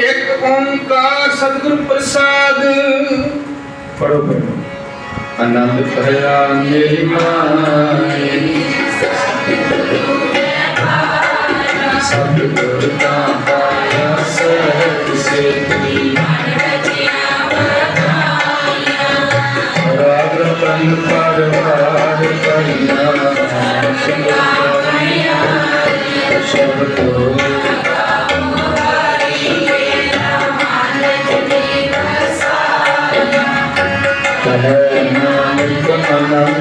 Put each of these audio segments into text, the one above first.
ਇੱਕ ਓੰਕਾਰ ਸਤਿਗੁਰ ਪ੍ਰਸਾਦ। ਪੜੋ ਪੜੋ ਆਨੰਦ ਭਇਆ ਮੇਰੀ ਮਾਈ ਸਤਿਗੁਰ ਦਾ ਪਾਇਆ ਸਹਿਜ ਸੇਤੀ ਰਾਗ ਰਤਨ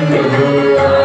ਕਹੈ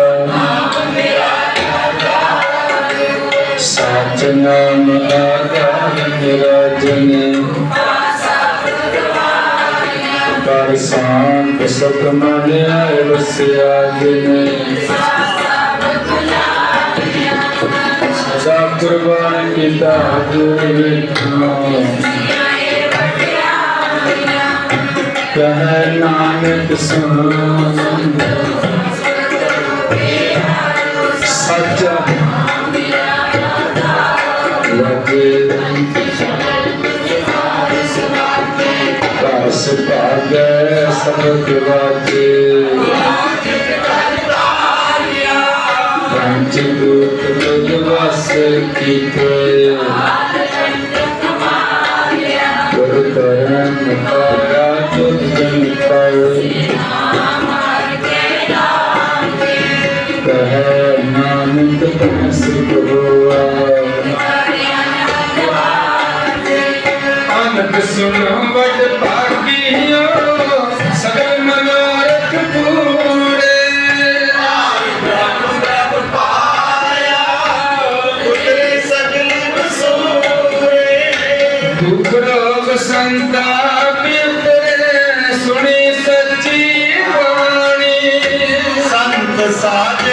ਸਚ ਨਾਮ ਆਧਾਰ ਨਿਰਜਨ ਕਰ ਸਾਂਤ ਸਤ ਮਨ ਆਏ ਵਸਿਆ ਜਿਨ ਸਦਾ ਕੁਰਬਾਨ ਕੀਤਾ ਗੁਰ ਵਿਖੋ ਕਹਿ ਨਾਨਕ ਸੁਣ। ਰਸ ਭਾਗੈ ਸਬਦ ਵਾਜੇ। ਪੰਚ ਦੂਤ ਤੁਜ ਵਸ ਕੀਤੇ। ਆਨੰਦ ਸੁਣ ਵਡ ਭਾਗੀਓ, ਸਗਲ ਮਨੋਰਥ ਪੂਰੇ। ਦੁਖ ਰੋਗ ਸੰਤਾਪ ਉਤਰੇ, ਸੁਣੀ ਸੱਚੀ ਬਾਣੀ। ਸੰਤ ਸਾਧ